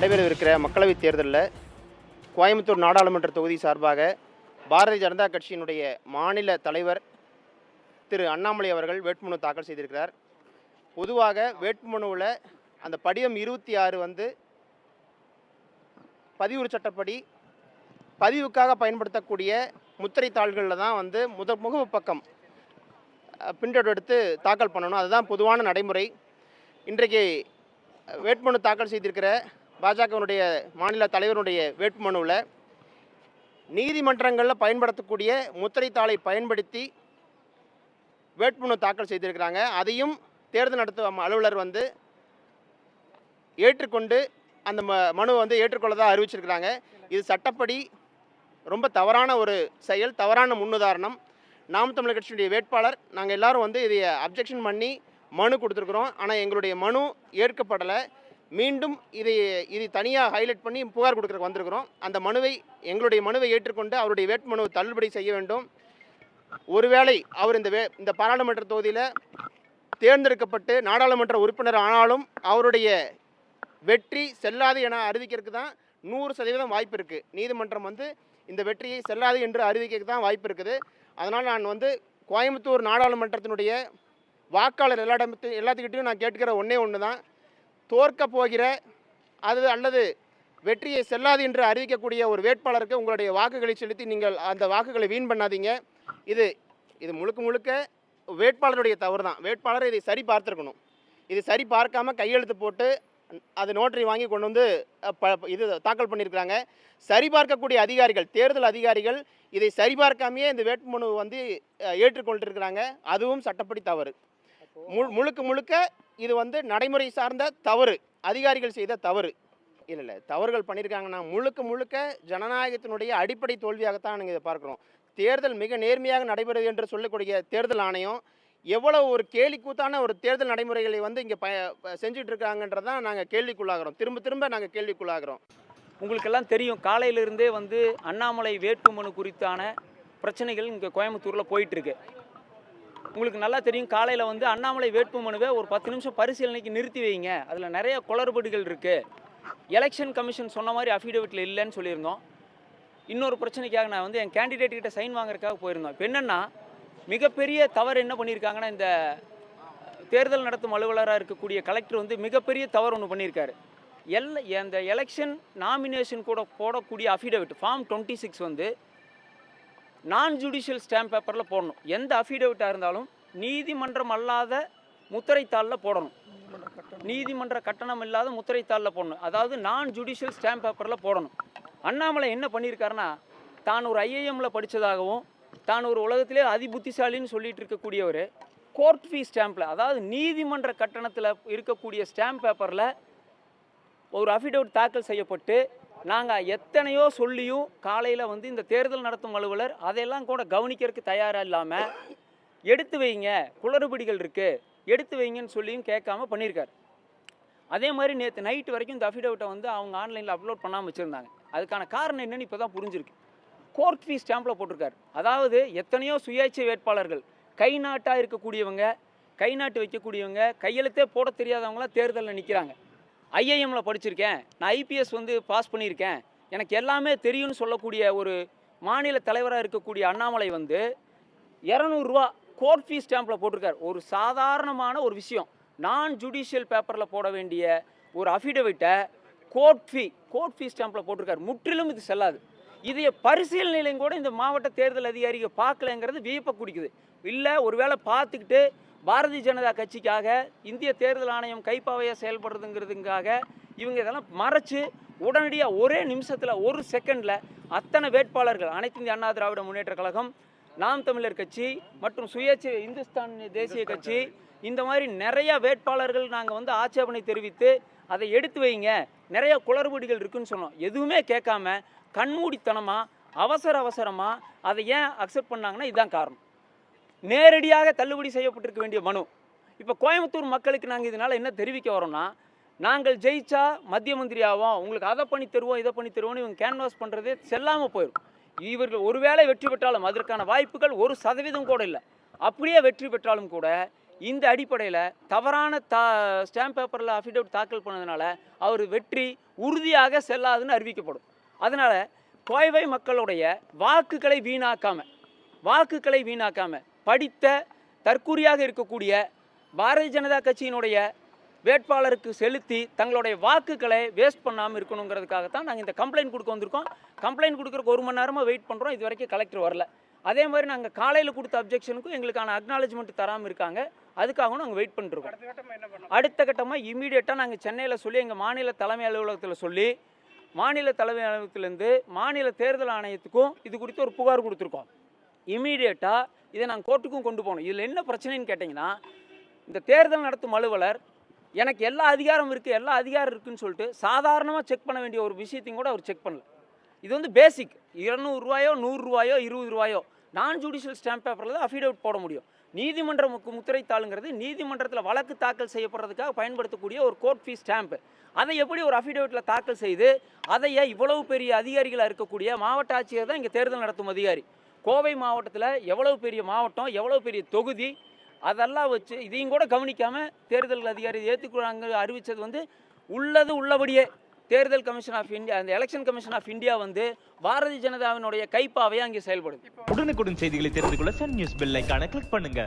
நடைபெறவிருக்கிற மக்களவைத் தேர்தலில் கோயம்புத்தூர் நாடாளுமன்ற தொகுதி சார்பாக பாரதிய ஜனதா கட்சியினுடைய மாநில தலைவர் திரு அண்ணாமலை அவர்கள் வேட்புமனு தாக்கல் செய்திருக்கிறார். பொதுவாக வேட்புமனுவில் அந்த படிவம் இருபத்தி ஆறு வந்து பதிவுறு சட்டப்படி பதிவுக்காக பயன்படுத்தக்கூடிய முத்திரை தாள்களில் தான் வந்து முத முகப்பு பக்கம் பிரிண்டட் எடுத்து தாக்கல் பண்ணணும். அதுதான் பொதுவான நடைமுறை. இன்றைக்கு வேட்புமனு தாக்கல் செய்திருக்கிற பாஜகவினுடைய மாநில தலைவருடைய வேட்புமனுவில் நீதிமன்றங்களில் பயன்படுத்தக்கூடிய முத்திரைத்தாளை பயன்படுத்தி வேட்புமனு தாக்கல் செய்திருக்கிறாங்க. அதையும் தேர்தல் நடத்தும் அலுவலர் வந்து ஏற்றுக்கொண்டு அந்த ம மனுவை வந்து ஏற்றுக்கொள்ளதாக அறிவிச்சிருக்கிறாங்க. இது சட்டப்படி ரொம்ப தவறான ஒரு செயல் தவறான முன்னுதாரணம். நாம் தமிழர் கட்சியுடைய வேட்பாளர் நாங்கள் எல்லாரும் வந்து இதை அப்ஜெக்ஷன் பண்ணி மனு கொடுத்துருக்குறோம். ஆனால் எங்களுடைய மனு ஏற்கப்படலை. மீண்டும் இதை இதை தனியாக ஹைலைட் பண்ணி புகார் கொடுக்குறக்கு வந்திருக்கிறோம். அந்த மனுவை எங்களுடைய மனுவை ஏற்றுக்கொண்டு அவருடைய வேட்புமனுவை தள்ளுபடி செய்ய வேண்டும். ஒருவேளை அவர் இந்த வே இந்த பாராளுமன்ற தொகுதியில் தேர்ந்தெடுக்கப்பட்டு நாடாளுமன்ற உறுப்பினர் ஆனாலும் அவருடைய வெற்றி செல்லாது என அறிவிக்கிறதுக்கு தான் நூறு சதவீதம் வாய்ப்பு இருக்குது நீதிமன்றம் வந்து இந்த வெற்றியை செல்லாது என்று அறிவிக்கிறதுக்கு தான் வாய்ப்பு இருக்குது. அதனால் நான் வந்து கோயம்புத்தூர் நாடாளுமன்றத்தினுடைய வாக்காளர் எல்லா எல்லாத்துக்கிட்டையும் நான் கேட்கிற ஒன்றே ஒன்று தான் தோற்க போகிற அது அல்லது வெற்றியை செல்லாது என்று அறிவிக்கக்கூடிய ஒரு வேட்பாளருக்கு உங்களுடைய வாக்குகளை செலுத்தி நீங்கள் அந்த வாக்குகளை வீண் பண்ணாதீங்க. இது இது முழுக்க முழுக்க வேட்பாளருடைய தவறு தான். வேட்பாளர் இதை சரி பார்த்துருக்கணும். இது சரி பார்க்காம கையெழுத்து போட்டு அது நோட்டரி வாங்கி கொண்டு வந்து ப இது தாக்கல் பண்ணியிருக்கிறாங்க. சரிபார்க்கக்கூடிய அதிகாரிகள் தேர்தல் அதிகாரிகள் இதை சரிபார்க்காமையே இந்த வேட்புமனு வந்து ஏற்றுக்கொண்டிருக்கிறாங்க. அதுவும் சட்டப்படி தவறு. முழு முழுக்க முழுக்க இது வந்து நடைமுறை சார்ந்த தவறு. அதிகாரிகள் செய்த தவறு. இல்லை இல்லை. தவறுகள் பண்ணியிருக்காங்கன்னா முழுக்க முழுக்க ஜனநாயகத்தினுடைய அடிப்படை தோல்வியாகத்தான் நாங்கள் இதை பார்க்குறோம். தேர்தல் மிக நேர்மையாக நடைபெறுது என்று சொல்லக்கூடிய தேர்தல் ஆணையம் எவ்வளோ ஒரு கேலிக்கூத்தான ஒரு தேர்தல் நடைமுறைகளை வந்து இங்கே ப- செஞ்சுட்டு இருக்காங்கன்றதான் நாங்கள் கேள்விக்குள்ளாகிறோம். திரும்ப திரும்ப நாங்கள் கேள்விக்குள்ளாகிறோம். உங்களுக்கெல்லாம் தெரியும் காலையிலிருந்தே வந்து அண்ணாமலை வேட்புமனு குறித்தான பிரச்சனைகள் இங்கே கோயம்புத்தூரில் போயிட்டுருக்கு உங்களுக்கு நல்லா தெரியும் காலையில் வந்து அண்ணாமலை வேட்புமனுவை ஒரு பத்து நிமிஷம் பரிசீலனைக்கு நிறுத்தி வைங்க. அதில் நிறைய குளறுபடிகள் இருக்குது எலெக்ஷன் கமிஷன் சொன்ன மாதிரி அஃபிடவிட்டில் இல்லைன்னு சொல்லியிருந்தோம். இன்னொரு பிரச்சனைக்காக நான் வந்து என் கேண்டிடேட் கிட்ட சைன் வாங்குறதுக்காக போயிருந்தோம். இப்போ என்னென்னா மிகப்பெரிய தவறு என்ன பண்ணியிருக்காங்கன்னா இந்த தேர்தல் நடத்தும் அலுவலராக இருக்கக்கூடிய கலெக்டர் வந்து மிகப்பெரிய தவறு ஒன்று பண்ணியிருக்காரு. எல் அந்த எலெக்ஷன் நாமினேஷன் கூட போடக்கூடிய அஃபிடவிட் ஃபார்ம் டுவெண்ட்டி சிக்ஸ் வந்து நான் ஜுடிஷியல் ஸ்டாம்ப் பேப்பரில் போடணும். எந்த அஃபிடேவிட்டாக இருந்தாலும் நீதிமன்றம் அல்லாத முத்திரைத்தாளில் போடணும். நீதிமன்ற கட்டணம் இல்லாத முத்திரைத்தாளில் போடணும். அதாவது நான் ஜுடிஷியல் ஸ்டாம்ப் பேப்பரில் போடணும். அண்ணாமலை என்ன பண்ணியிருக்காருன்னா தான் ஒரு ஐஏஎம்ல படித்ததாகவும் தான் ஒரு உலகத்திலே அதிபுத்திசாலின்னு சொல்லிட்டு இருக்கக்கூடியவர் கோர்ட் ஃபீ ஸ்டாம்பில் அதாவது நீதிமன்ற கட்டணத்தில் இருக்கக்கூடிய ஸ்டாம்ப் பேப்பரில் ஒரு அஃபிடவிட் தாக்கல் செய்யப்பட்டு நாங்கள் எத்தனையோ சொல்லியும் காலையில் வந்து இந்த தேர்தல் நடத்தும் அலுவலர் அதையெல்லாம் கூட கவனிக்கிறதுக்கு தயாராக இல்லாமல் எடுத்து வைங்க குளறுபடிகள் இருக்குது எடுத்து வைங்கன்னு சொல்லியும் கேட்காம பண்ணியிருக்காரு. அதே மாதிரி நேற்று நைட்டு வரைக்கும் இந்த அஃபிடவிட்டை வந்து அவங்க ஆன்லைனில் அப்லோட் பண்ணாமல் வச்சுருந்தாங்க. அதுக்கான காரணம் என்னன்னு இப்போ தான் புரிஞ்சிருக்கு. கோர்ட் ஃபீஸ் ஸ்டாம்பில் போட்டிருக்காரு. அதாவது எத்தனையோ சுயேட்சை வேட்பாளர்கள் கை நாட்டாக இருக்கக்கூடியவங்க கை நாட்டு வைக்கக்கூடியவங்க கையெழுத்தே போட தெரியாதவங்களாம் தேர்தலில் நிற்கிறாங்க ஐஐஎம்மில் படிச்சிருக்கேன். நான் ஐபிஎஸ் வந்து பாஸ் பண்ணியிருக்கேன். எனக்கு எல்லாமே தெரியும்னு சொல்லக்கூடிய ஒரு மாநில தலைவராக இருக்கக்கூடிய அண்ணாமலை வந்து இரநூறுவா கோர்ட் ஃபீஸ் ஸ்டாம்பில் போட்டிருக்கார். ஒரு சாதாரணமான ஒரு விஷயம். நான் ஜுடிஷியல் பேப்பரில் போட வேண்டிய ஒரு அஃபிடவிட்டை கோர்ட் ஃபீ கோர்ட் ஃபீஸ் ஸ்டாம்பில் போட்டிருக்காரு. முற்றிலும் இது செல்லாது. இதைய பரிசீலனையிலையும் கூட இந்த மாவட்ட தேர்தல் அதிகாரிகள் பார்க்கலங்கிறது வியப்பை குடிக்குது. இல்லை ஒருவேளை பார்த்துக்கிட்டு பாரதிய ஜனதா கட்சிக்காக இந்திய தேர்தல் ஆணையம் கைப்பாவையாக செயல்படுறதுங்கிறதுக்காக இவங்க இதெல்லாம் மறைச்சு உடனடியாக ஒரே நிமிஷத்தில் ஒரு செகண்டில் அத்தனை வேட்பாளர்கள் அனைத்து இந்திய அண்ணா திராவிட முன்னேற்ற கழகம் நாம் தமிழர் கட்சி மற்றும் சுயேட்சை இந்துஸ்தான் தேசிய கட்சி இந்த மாதிரி நிறைய வேட்பாளர்கள் நாங்கள் வந்து ஆட்சேபனை தெரிவித்து அதை எடுத்து வைங்க. நிறைய குளறுபடிகள் இருக்குன்னு சொன்னோம். எதுவுமே கேட்காம கண்மூடித்தனமாக அவசர அவசரமாக அதை ஏன் அக்செப்ட் பண்ணாங்கன்னா இதுதான் காரணம். நேரடியாக தள்ளுபடி செய்யப்பட்டிருக்க வேண்டிய மனு. இப்போ கோயம்புத்தூர் மக்களுக்கு நாங்கள் இதனால் என்ன தெரிவிக்க வரோம்னா நாங்கள் ஜெயிச்சா மத்திய மந்திரி ஆவோம் உங்களுக்கு அதை பண்ணி தருவோம் இதை பண்ணி தருவோம்னு இவங்க கேன்வாஸ் பண்ணுறதே செல்லாமல் போயிடும் இவர்கள் ஒருவேளை வெற்றி பெற்றாலும் அதற்கான வாய்ப்புகள் ஒரு சதவீதம் கூட இல்லை. அப்படியே வெற்றி பெற்றாலும் கூட இந்த அடிப்படையில் தவறான தா ஸ்டாம்ப் பேப்பரில் அஃபிடவிட் தாக்கல் பண்ணதுனால அவர் வெற்றி உறுதியாக செல்லாதுன்னு அறிவிக்கப்படும். அதனால் கோயவை மக்களுடைய வாக்குகளை வீணாக்காம வாக்குகளை வீணாக்காமல் படித்த தற்கூரியாக இருக்கக்கூடிய பாரதிய ஜனதா கட்சியினுடைய வேட்பாளருக்கு செலுத்தி தங்களுடைய வாக்குகளை வேஸ்ட் பண்ணாமல் இருக்கணுங்கிறதுக்காகத்தான் நாங்கள் இந்த கம்ப்ளைண்ட் கொடுக்க வந்திருக்கோம். கம்ப்ளைண்ட் கொடுக்குறக்கு ஒரு மணி நேரமாக வெயிட் பண்ணுறோம் இது வரைக்கும் கலெக்டர் வரல. அதே மாதிரி நாங்கள் காலையில் கொடுத்த அப்ஜெக்ஷனுக்கும் எங்களுக்கான அக்னாலஜ்மெண்ட் தராமல் இருக்காங்க. அதுக்காகவும் நாங்கள் வெயிட் பண்ணிருக்கோம் அடுத்த கட்டமாக இமீடியட்டாக நாங்கள் சென்னையில் சொல்லி எங்கள் மாநில தலைமை அலுவலகத்தில் சொல்லி மாநில தலைமை அலுவலகத்திலேருந்து மாநில தேர்தல் ஆணையத்துக்கும் இது குறித்து ஒரு புகார் கொடுத்துருக்கோம். இமீடியட்டாக இதை நாங்கள் கோர்ட்டுக்கும் கொண்டு போகணும். இதில் என்ன பிரச்சனைன்னு கேட்டிங்கன்னா இந்த தேர்தல் நடத்தும் அலுவலர் எனக்கு எல்லா அதிகாரம் இருக்குது எல்லா அதிகாரம் இருக்குதுன்னு சொல்லிட்டு சாதாரணமாக செக் பண்ண வேண்டிய ஒரு விஷயத்தையும் கூட அவர் செக் பண்ணல. இது வந்து பேசிக் இரநூறுவாயோ நூறுரூவாயோ இருபது ரூபாயோ நான் ஜுடிஷியல் ஸ்டாம்ப் பேப்பரில் தான் அஃபிடவிட் போட முடியும். நீதிமன்றம் முத்திரைத்தாளுங்கிறது முத்திரை தாளுங்கிறது நீதிமன்றத்தில் வழக்கு தாக்கல் செய்யப்படுறதுக்காக பயன்படுத்தக்கூடிய ஒரு கோர்ட் ஃபீஸ் ஸ்டாம்ப் அதை எப்படி ஒரு அஃபிடவிட்டில் தாக்கல் செய்து அதையே இவ்வளவு பெரிய அதிகாரிகளாக இருக்கக்கூடிய மாவட்ட ஆட்சியர் தான் இங்கே தேர்தல் நடத்தும் அதிகாரி? கோவை மாவட்டத்தில் எவ்வளவு பெரிய மாவட்டம் எவ்வளவு பெரிய தொகுதி அதெல்லாம் வச்சு இதையும் கூட கவனிக்காமல் தேர்தல் அதிகாரி ஏற்றுக்கிறாங்க அறிவித்தது வந்து உள்ளது உள்ளபடியே தேர்தல் கமிஷன் ஆஃப் இந்தியா அந்த எலெக்ஷன் கமிஷன் ஆஃப் இந்தியா வந்து பாரதிய ஜனதாவினுடைய கைப்பாவை அங்கே செயல்படுது. உடனுக்குடன் செய்திகளை தெரிந்து கொள்ள சன் நியூஸ் பெல் ஐக்கான கிளிக் பண்ணுங்க.